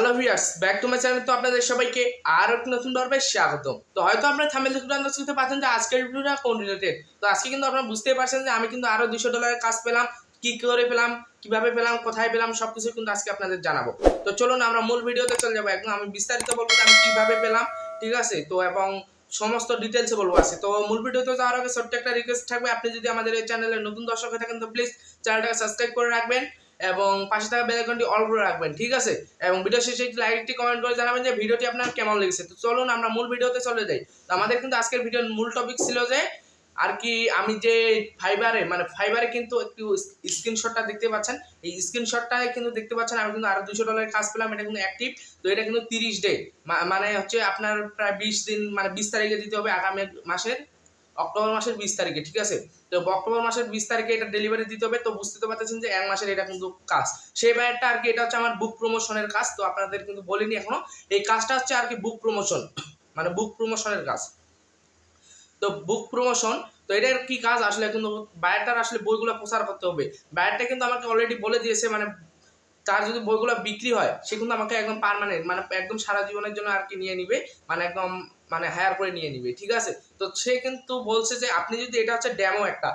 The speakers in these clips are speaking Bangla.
Hello viewers back to my channel তো আপনাদের সবাইকে আর এক নতুন পর্বে স্বাগতম। তো হয়তো আপনারা থামেল দেখে আন্দাজ করতে পারছেন যে আজকের ভিডিওটা কোন রিলেটেড তো আজকে কিন্তু আপনারা বুঝতেই পারছেন যে আমি কিন্তু আরও দুশো ডলারের কাজ পেলাম, কি করে পেলাম, কীভাবে পেলাম, কোথায় পেলাম, সবকিছু কিন্তু আজকে আপনাদের জানাব। তো চলুন আমরা মূল ভিডিওতে চলে যাব। একদম আমি বিস্তারিত বলব যে আমি কীভাবে পেলাম, ঠিক আছে? তো এবং সমস্ত ডিটেলসে বলব আছে তো মূল ভিডিওতে যাওয়ার আগে ছোট্ট একটা রিকোয়েস্ট থাকবে। আপনি যদি আমাদের এই চ্যানেলে নতুন দর্শক হয়ে থাকেন, তো প্লিজ চ্যানেলটাকে সাবস্ক্রাইব করে রাখবেন। এবং পাশে থাকা বেল আইকনটি অল করে রাখবেন, ঠিক আছে? এবং ভিডিও শেষে একটি লাইক একটি কমেন্ট করে জানাবেন যে ভিডিওটি আপনার কেমন লেগেছে। তো চলুন আমরা মূল ভিডিওতে চলে যাই। তো আমাদের কিন্তু আজকের ভিডিওর মূল টপিক ছিল যে, আর কি আমি যে ফাইবারে মানে ফাইবারে কিন্তু একটু স্ক্রিনশটটা দেখতে পাচ্ছেন। এই স্ক্রিনশটটায় কিন্তু দেখতে পাচ্ছেন আমি কিন্তু আরও দুশো ডলারের কাজ পেলাম, এটা কিন্তু অ্যাক্টিভ তো এটা কিন্তু তিরিশ ডে মানে হচ্ছে আপনার প্রায় বিশ দিন মানে বিশ তারিখে দিতে হবে আগামী মাসের। অক্টোবর মাসের বিশ তারিখে, ঠিক আছে? তো অক্টোবর মাসের বিশ তারিখে এটা ডেলিভারি দিতে হবে, তো বুঝতে তো পারতেছেন যে এক মাসের এটা কিন্তু কাজ। সেই ব্যাপারটা আর কি, এটা হচ্ছে আমার বুক প্রমোশনের কাজ, তো আপনাদের কিন্তু বলিনি এখনও। এই কাজটা হচ্ছে আর কি বুক প্রমোশন মানে বুক প্রমোশনের কাজ। তো বুক প্রমোশন তো এটার কি কাজ? আসলে কিন্তু বায়ারটার আসলে বইগুলো প্রচার করতে হবে। বায়ারটা কিন্তু আমাকে অলরেডি বলে দিয়েছে মানে তার যদি বইগুলো বিক্রি হয়, সে কিন্তু আমাকে একদম পারমানেন্ট মানে একদম সারা জীবনের জন্য আর কি নিয়ে নিবে মানে একদম মানে হায়ার করে নিয়ে নিবে, ঠিক আছে? তো সে কিন্তু বলছে যে, আপনি যদি, এটা হচ্ছে ড্যামো একটা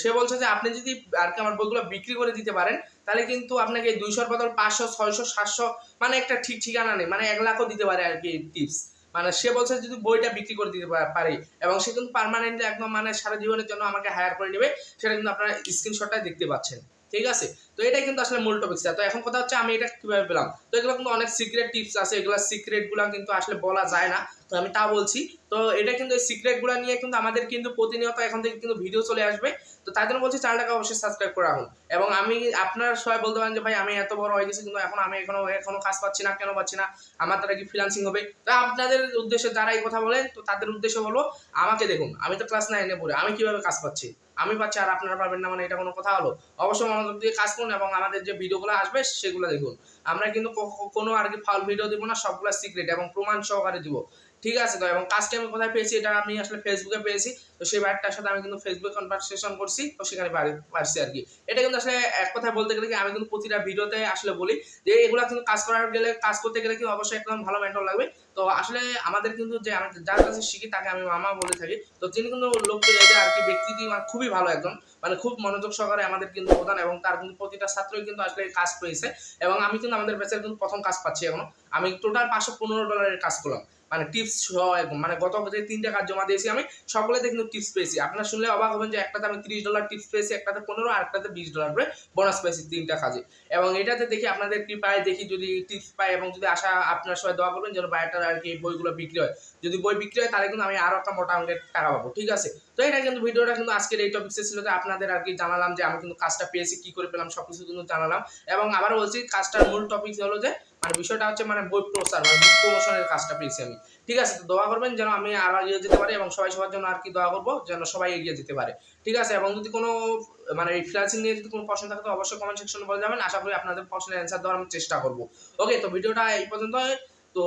সে বলছে যে, আপনি যদি আর কি আমার বইগুলো বিক্রি করে দিতে পারেন, তাহলে কিন্তু আপনাকে দুইশোর বদল পাঁচশো, ছয়শো, সাতশো মানে একটা ঠিক ঠিকানা নেই মানে এক লাখও দিতে পারে আর কি টিপস মানে সে বলছে যদি বইটা বিক্রি করে দিতে পারি, এবং সে কিন্তু পারমানেন্টলি একদম মানে সারা জীবনের জন্য আমাকে হায়ার করে নেবে, সেটা কিন্তু আপনারা স্ক্রিনশটটা দেখতে পাচ্ছেন। ঠিক আছে? তো এটাই কিন্তু আসলে মূল টপিক তো এখন কথা হচ্ছে আমি এটা কীভাবে পেলাম? তো এগুলো কিন্তু অনেক সিক্রেট টিপস আছে, এগুলো সিক্রেটগুলো কিন্তু আসলে বলা যায় না। তো আমি তা বলছি। তো এটা কিন্তু এই সিক্রেটগুলো নিয়ে কিন্তু আমাদের কিন্তু প্রতিনিয়ত এখন থেকে কিন্তু ভিডিও চলে আসবে। তো তাই জন্য বলছি চ্যানেলটাকে অবশ্যই সাবস্ক্রাইব করে রাখুন। এবং আমি, আপনারা সবাই বলতে পারেন যে, ভাই, আমি এত বড় হয়ে গেছি, কিন্তু এখন আমি এখনও এখনও কাজ পাচ্ছি না, কেন পাচ্ছি না? আমার দ্বারা কি ফ্রিলান্সিং হবে? তো আপনাদের উদ্দেশ্যে যারা এই কথা বলেন, তো তাদের উদ্দেশ্যে বলব, আমাকে দেখুন, আমি তো ক্লাস নাইনে পড়ে, আমি কীভাবে কাজ পাচ্ছি? আমি পাচ্ছি আর আপনারা পারবেন না মানে এটা কোনো কথা হলো। অবশ্যই আমাদের দিয়ে কাজ করুন এবং আমাদের যে ভিডিওগুলো আসবে, সেগুলো দেখুন। আমরা কিন্তু কোনো আর কি ফাউল ভিডিও দিব না, সবগুলো সিক্রেট এবং প্রমাণ সহকারে দিব। ঠিক আছে তো? এবং কাজটি আমি কোথায় পেয়েছি, এটা আমি আসলে ফেসবুকে পেয়েছি। তো সেই ব্যাগটার সাথে আমি কিন্তু ফেসবুক কনভারসেশন করছি, তো সেখানে পারছি আর কি। এটা কিন্তু আসলে এক কথায় বলতে গেলে কি, আমি কিন্তু প্রতিটা ভিডিওতে আসলে বলি যে, এগুলো কিন্তু কাজ করার গেলে, কাজ করতে গেলে কিন্তু অবশ্যই একদম ভালো মেন্টল লাগবে। তো আসলে আমাদের কিন্তু যে, আমি যার কাছে শিখি তাকে আমি মামা বলে থাকি। তো তিনি কিন্তু লোকটি যে আর কি ব্যক্তিটি মানে খুবই ভালো একজন। মানে খুব মনোযোগ সহকারে আমাদের কিন্তু প্রধান এবং তার কিন্তু প্রতিটা ছাত্রই কিন্তু আসলে কাজ পেয়েছে। এবং আমি কিন্তু আমাদের ব্যাচের কিন্তু প্রথম কাজ পাচ্ছি এখনও। আমি টোটাল পাঁচশো পনেরো ডলারের কাজ করলাম। মানে টিপস মানে গত যে তিনটা কাজ জমা দিয়েছি আমি সবগুলোতে কিন্তু টিপস পেয়েছি। আপনারা শুনলে অবাক হবেন যে একটাতে আমি তিরিশ ডলার টিপস পেয়েছি, একটাতে পনেরো, আর একটাতে বিশ ডলার করে বোনাস পেয়েছি তিনটা কাজে। এবং এটাতে দেখি আপনাদের কি পায় দেখি যদি টিপস পাই এবং যদি আশা আপনার সবাই দোয়া করবেন যেন বায়োটার আর কি বইগুলো বিক্রি হয়। যদি বই বিক্রি হয়, তাহলে কিন্তু আমি আরও একটা মোটা অঙ্কের টাকা পাবো, ঠিক আছে? তো এটা কিন্তু ভিডিওটা কিন্তু আজকের এই টপিক্সে ছিল যে আপনাদের আর কি জানালাম যে আমি কিন্তু কাজটা পেয়েছি, কি করে পেলাম সব কিছু কিন্তু জানালাম। এবং আবার বলছি, কাজটার মূল টপিক হলো যে মানে বিষয়টা হচ্ছে মানে বই প্রচার মানে বুক প্রমোশনের কাজটা পেয়েছি আমি। ঠিক আছে, তো দোয়া করবেন যেন আমি আরও এগিয়ে যেতে পারি এবং সবাই সবার জন্য আর কি দোয়া করব যেন সবাই এগিয়ে যেতে পারে। ঠিক আছে, এবং যদি কোনো মানে ফ্রিলান্সিং নিয়ে যদি কোনো প্রশ্ন থাকে তো অবশ্যই কমেন্ট সেকশনে বলে যাবেন। আশা করি আপনাদের প্রশ্নের অ্যান্সার দেওয়ার আমি চেষ্টা করব। ওকে তো ভিডিওটা এই পর্যন্ত তো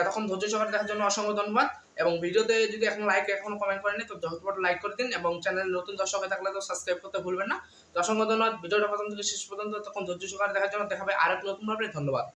এতক্ষণ ধৈর্য সহকারে দেখার জন্য অসংখ্য ধন্যবাদ। এবং ভিডিওতে যদি এখন লাইক এখনও কমেন্ট করেনি তো যত যতপট লাইক করে দিন এবং চ্যানেল নতুন দর্শক হয়ে থাকলে তো সাবস্ক্রাইব করতে ভুলবেন না। অসংখ্য ধন্যবাদ। ভিডিওটা প্রথম থেকে শেষ পর্যন্ত তখন ধৈর্য সহকারে দেখার জন্য। দেখাবে আরেক নতুনভাবে ধন্যবাদ।